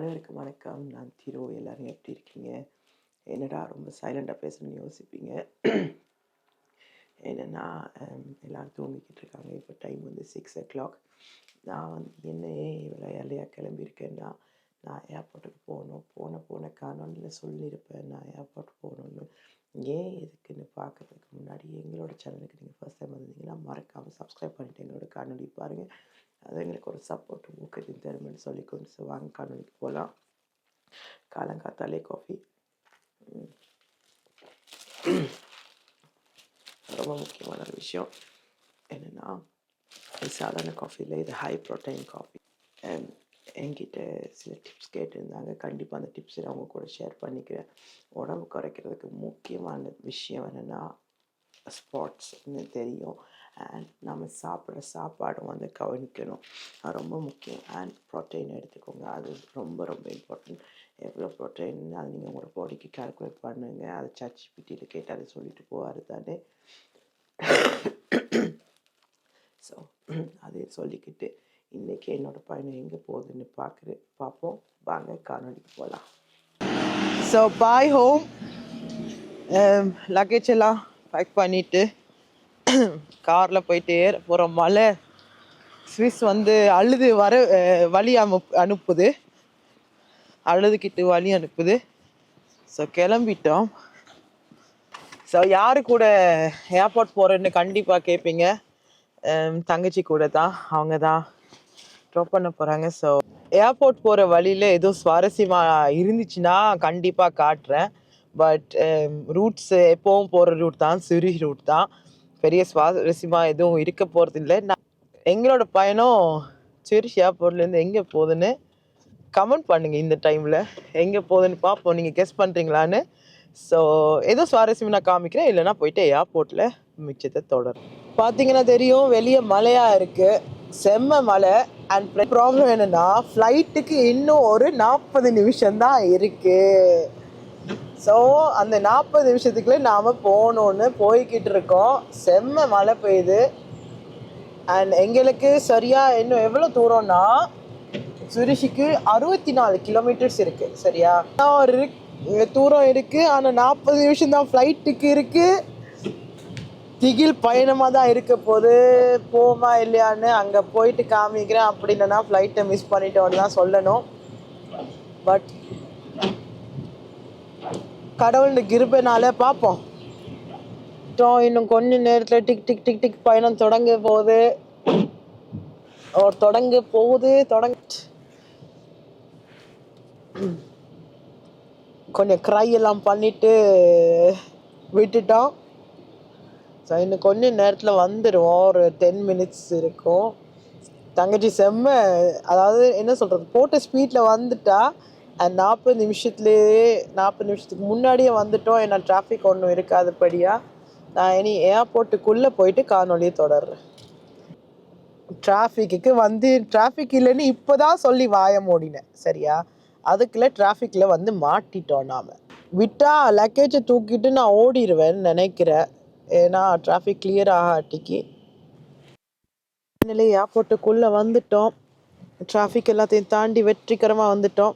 அனைவருக்கும் வணக்கம். நான் திரு எல்லாரும் எப்படி இருக்கீங்க? என்னடா ரொம்ப சைலண்டாக பேசணும்னு யோசிப்பீங்க? என்னென்னா எல்லோரும் தூங்கிக்கிட்டு இருக்காங்க. இப்போ டைம் வந்து சிக்ஸ் ஓ கிளாக் நான் வந்து என்ன ஏன் இவ்வளோ இலையாக கிளம்பியிருக்கேன்னா நான் ஏர்போர்ட்டுக்கு போகணும். போன போன காரணம்னு சொல்லியிருப்பேன் நான் ஏர்போர்ட் போகணுன்னு ஏன் எதுக்குன்னு பார்க்குறதுக்கு முன்னாடி எங்களோட சேனலுக்கு நீங்கள் ஃபஸ்ட் டைம் வந்தீங்கன்னா மறக்காமல் சப்ஸ்கிரைப் பண்ணிவிட்டு எங்களோட காணொலி பாருங்கள் அது எங்களுக்கு ஒரு சப்போர்ட் ஊக்கத்தையும் தருமென்னு சொல்லி கொண்டு வாங்க காணொலிக்கு போகலாம் காலங்காத்தாலே காஃபி ரொம்ப முக்கியமான ஒரு விஷயம். என்னென்னா இது சாதாரண காஃபியில் இது ஹை ப்ரோட்டீன் காஃபி என்கிட்ட சில டிப்ஸ் கேட்டிருந்தாங்க. கண்டிப்பாக அந்த டிப்ஸை அவங்க கூட ஷேர் பண்ணிக்கிறேன். உடம்பு குறைக்கிறதுக்கு முக்கியமான விஷயம் என்னென்னா ஸ்போர்ட்ஸ்ன்னு தெரியும். அண்ட் நம்ம சாப்பிட்ற சாப்பாடும் வந்து கவனிக்கணும். ரொம்ப முக்கியம். அண்ட் ப்ரோட்டீன் எடுத்துக்கோங்க. அது ரொம்ப ரொம்ப இம்பார்ட்டண்ட் எவ்வளோ ப்ரோட்டீன் அது நீங்கள் உங்களோட பாடிக்கு கால்குலேட் பண்ணுங்கள் அதை சர்ச் பிட்டியில் கேட்டு அதை சொல்லிட்டு போவார் தானே. ஸோ அதை சொல்லிக்கிட்டு இன்றைக்கி என்னோடய பயணம் எங்கே போகுதுன்னு பார்க்குறது பார்ப்போம். வாங்க காணொலிக்கு போகலாம். ஸோ பாய் ஹோம் லக்கேஜ் எல்லாம் பேக் பண்ணிவிட்டு காரில் போயிட்டு ஏற போகிற மலை ஸ்விஸ் வந்து அழுது வர வழி அனுப் அனுப்புது. அழுதுகிட்டு வழி அனுப்புது. ஸோ கிளம்பிட்டோம். ஸோ யாரு கூட ஏர்போர்ட் போகிறேன்னு கண்டிப்பாக கேட்பீங்க தங்கச்சி கூட தான் அவங்க தான் ட்ராப் பண்ண போகிறாங்க ஸோ ஏர்போர்ட் போகிற வழியில் எதுவும் சுவாரஸ்யமாக இருந்துச்சுன்னா கண்டிப்பாக காட்டுறேன். பட் ரூட்ஸ் எப்போவும் போகிற ரூட் தான் சிறி ரூட் தான். பெரிய சுவாரஸ்யமாக எதுவும் இருக்க போகிறது இல்லை நான் எங்களோட பயணம் சிரிஷ் ஏர்போர்ட்லேருந்து எங்கே போகுதுன்னு கமெண்ட் பண்ணுங்கள் இந்த டைமில் எங்கே போகுதுன்னு பார்ப்போம். நீங்கள் கெஸ் பண்ணுறீங்களான்னு ஸோ ஏதோ சுவாரஸ்யம் நான் காமிக்கிறேன். இல்லைனா போயிட்டு ஏர்போர்ட்டில் மிச்சத்தை தொடரும். பார்த்தீங்கன்னா தெரியும் வெளியே மழையாக இருக்குது செம்ம மழை. அண்ட் ப்ராப்ளம் என்னென்னா ஃப்ளைட்டுக்கு இன்னும் ஒரு நாற்பது நிமிஷம் தான் இருக்குது ஸோ அந்த நாற்பது நிமிஷத்துக்குள்ளே நாம் போகணுன்னு போய்கிட்டு இருக்கோம். செம்ம மழை பெய்யுது. அண்ட் எங்களுக்கு சரியாக இன்னும் எவ்வளோ தூரம்னா சுரிஷிக்கு அறுபத்தி நாலு கிலோமீட்டர்ஸ் இருக்குது சரியா? ஒரு தூரம் இருக்குது ஆனால் நாற்பது நிமிஷம் தான் ஃப்ளைட்டுக்கு இருக்குது திகில் பயணமாக தான் இருக்க போது போமா இல்லையான்னு அங்கே போயிட்டு காமிக்கிறேன். அப்படி இல்லைன்னா ஃப்ளைட்டை மிஸ் பண்ணிட்டோன்னு தான் சொல்லணும். பட் கடவுளுடைய கிருபைனால பார்ப்போம். இன்னும் கொஞ்ச நேரத்தில் டிக் டிக் டிக் டிக் பயணம் தொடங்க போகுது. தொடங்க போகுது தொடங்க. கொஞ்சம் க்ரை எல்லாம் பண்ணிட்டு விட்டுட்டோம். ஸோ இன்னும் கொஞ்ச நேரத்தில் வந்துடுவோம் ஒரு டென் மினிட்ஸ் இருக்கும். தங்கச்சி செம்ம அதாவது என்ன சொல்கிறது போட்ட ஸ்பீடில் வந்துட்டா நாற்பது நிமிஷத்துலேயே நாற்பது நிமிஷத்துக்கு முன்னாடியே வந்துட்டோம். ஏன்னா டிராஃபிக் ஒன்றும் இருக்காதபடியாக நான் இனி ஏர்போர்ட்டுக்குள்ளே போயிட்டு காணொலியை தொடர்றேன். டிராஃபிக்கு வந்து டிராஃபிக் இல்லைன்னு இப்போ தான் சொல்லி வாய மூடினேன். சரியா? அதுக்குள்ளே டிராஃபிக்கில் வந்து மாட்டிட்டோம் நாம். விட்டால் லக்கேஜை தூக்கிட்டு நான் ஓடிடுவேன்னு நினைக்கிறேன். ஏன்னா டிராஃபிக் கிளியர் ஆகாட்டிக்கு ஏர்போர்ட்டுக்குள்ளே வந்துட்டோம். டிராஃபிக் எல்லாத்தையும் தாண்டி வெற்றிகரமாக வந்துட்டோம்.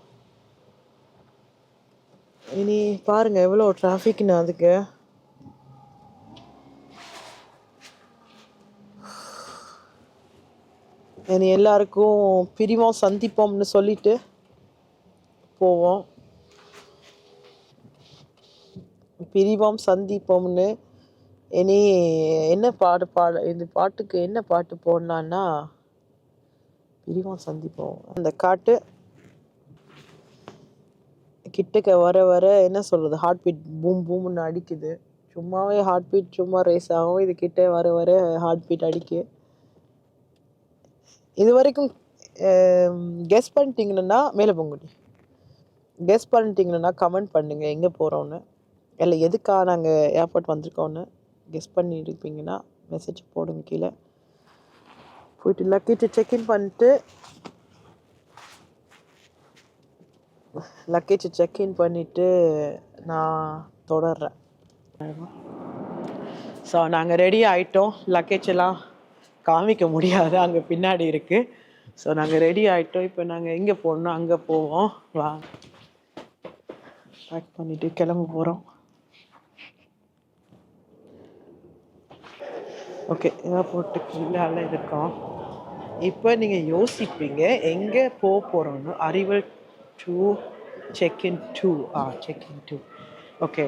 இனி பாருங்க எவ்வளோ டிராஃபிக்னு அதுக்கு. இனி எல்லாருக்கும் பிரிவோம் சந்திப்போம்னு சொல்லிட்டு போவோம். பிரிவோம் சந்திப்போம்னு. இனி என்ன பாடு பாடு இந்த பாட்டுக்கு என்ன பாட்டு போடலான்னா பிரிவோம் சந்திப்போம். அந்த காட்டு கிட்டக்க வர வர என்ன சொல்கிறது ஹார்ட் பீட் பூம் பூம்னு அடிக்குது. சும்மாவே ஹார்ட் பீட் சும்மா ரேஸ் ஆகும். இது கிட்டே வர வர ஹார்ட் பீட் அடிக்கு. இது வரைக்கும் கெஸ் பண்ணிட்டீங்கன்னா மேலே பொங்குடி. கெஸ் பண்ணிட்டீங்கன்னா கமெண்ட் பண்ணுங்கள் எங்கே போகிறோன்னு இல்லை எதுக்காக நாங்கள் ஏர்போர்ட் வந்திருக்கோன்னு கெஸ் பண்ணியிருப்பீங்கன்னா மெசேஜ் போடுங்க கீழே. போயிட்டு லக்கிட்டு செக்இன் பண்ணிட்டு லக்கேஜ் செக்இன் பண்ணிவிட்டு நான் தொடர்றேன். ஸோ நாங்கள் ரெடி ஆகிட்டோம் லக்கேஜ் எல்லாம் காமிக்க முடியாது. அங்கே பின்னாடி இருக்குது ஸோ நாங்கள் ரெடி ஆகிட்டோம் இப்போ நாங்கள் எங்கே போகணும்? அங்கே போவோம். வா. பேக் பண்ணிவிட்டு கிளம்ப போகிறோம் ஓகே ஏர்போர்ட்டுக்குள்ளால இருக்கோம் இப்போ நீங்கள் யோசிப்பீங்க எங்கே போக போகிறோன்னு arrival to check in to ah ah, check in to okay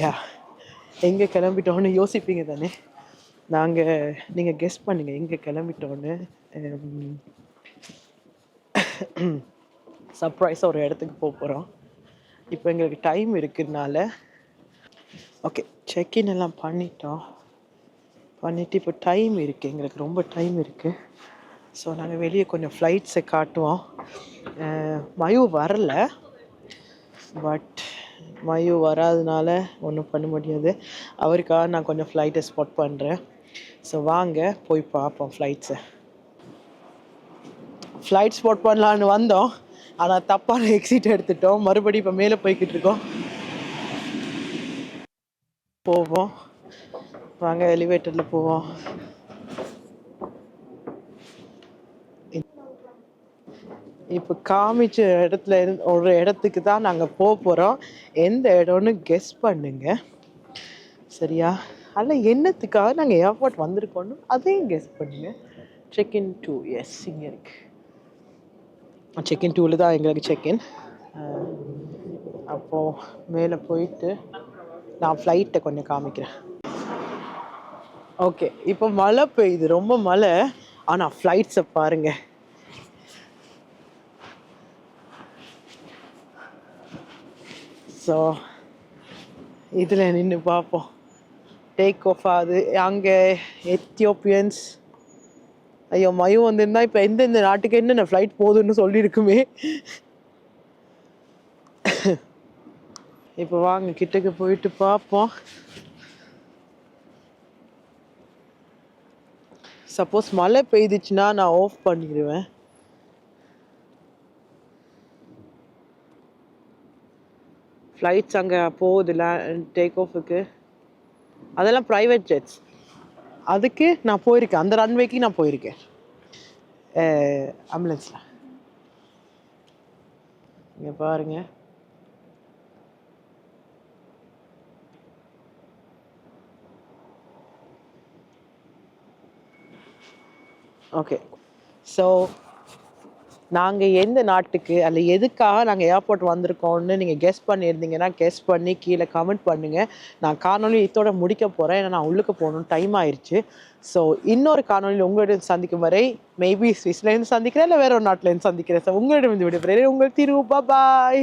yeah um, எங்கே கிளம்பிட்டோன்னு யோசிப்பீங்க தானே? நாங்கள் நீங்கள் கெஸ் பண்ணுங்கள் எங்கே கிளம்பிட்டோன்னு சர்ப்ரைஸாக um, ஒரு இடத்துக்கு போக போகிறோம் இப்போ எங்களுக்கு டைம் இருக்கிறதுனால ஓகே செக்இன் எல்லாம் பண்ணிட்டோம். பண்ணிவிட்டு இப்போ டைம் இருக்குது எங்களுக்கு ரொம்ப டைம் இருக்குது ஸோ நாங்கள் வெளியே கொஞ்சம் ஃப்ளைட்ஸை காட்டுவோம். மயு வரல. பட் மயு வராதனால ஒன்றும் பண்ண முடியாது. அவருக்காக நான் கொஞ்சம் ஃப்ளைட்டை ஸ்பாட் பண்ணுறேன் ஸோ வாங்க போய் பார்ப்போம் ஃப்ளைட்ஸை ஃப்ளைட் ஸ்பாட் பண்ணலான்னு வந்தோம். ஆனால் தப்பான எக்ஸிட் எடுத்துட்டோம். மறுபடியும் இப்போ மேலே போய்கிட்டு இருக்கோம். போவோம். வாங்க எலிவேட்டரில் போவோம். இப்போ காமிச்ச இடத்துல இருந்து ஒரு இடத்துக்கு தான் நாங்கள் போக போகிறோம் எந்த இடம்னு கெஸ் பண்ணுங்க. சரியா? அல்ல என்னத்துக்காக நாங்கள் ஏர்போர்ட் வந்திருக்கோன்னு அதையும் கெஸ் பண்ணுங்க. செக்இன் டூ எஸ் இங்கே இருக்கு. செக்இன் டூவில் தான் எங்களுக்கு செக்இன் அப்போது மேலே போயிட்டு நான் ஃப்ளைட்டை கொஞ்சம் காமிக்கிறேன். ஓகே இப்போ மழை பெய்யுது ரொம்ப மழை. ஆனால் ஃப்ளைட்ஸை பாருங்கள் ஸோ இதில் நின்று பார்ப்போம். டேக் ஆஃப் ஆகுது. அங்கே எத்தியோப்பியன்ஸ் ஐயோ மயம் வந்திருந்தா இப்போ எந்தெந்த நாட்டுக்கு என்னென்ன ஃப்ளைட் போகுதுன்னு சொல்லியிருக்குமே. இப்போ வாங்க கிட்டக்கு போயிட்டு பார்ப்போம். சப்போஸ் மழை பெய்துச்சுன்னா நான் ஆஃப் பண்ணிடுவேன். ஃப்ளைட்ஸ் அங்கே போகுது டேக் ஆஃபுக்கு அதெல்லாம் ப்ரைவேட் ஜெட்ஸ் அதுக்கு நான் போயிருக்கேன். அந்த ரன்வேக்கு நான் போயிருக்கேன். ஆம்புலன்ஸில் இங்கே பாருங்க. ஓகே ஸோ நாங்கள் எந்த நாட்டுக்கு அல்ல எதுக்காக நாங்கள் ஏர்போர்ட் வந்திருக்கோம்னு நீங்கள் கெஸ் பண்ணியிருந்தீங்கன்னா கெஸ் பண்ணி கீழே கமெண்ட் பண்ணுங்கள் நான் காணொலி இதோட முடிக்க போகிறேன் ஏன்னா நான் உள்ளுக்கு போகணும். டைம் ஆயிடுச்சு ஸோ இன்னொரு காணொலியில் உங்களிடம் சந்திக்கும் வரை மேபி ஸ்விஸ்லேருந்து சந்திக்கிறேன் இல்லை வேற ஒரு நாட்டிலேருந்து சந்திக்கிறேன். ஸோ உங்களிடம் இந்த விடைபெறுகிறேன். உங்கள் தீர்வு பாய்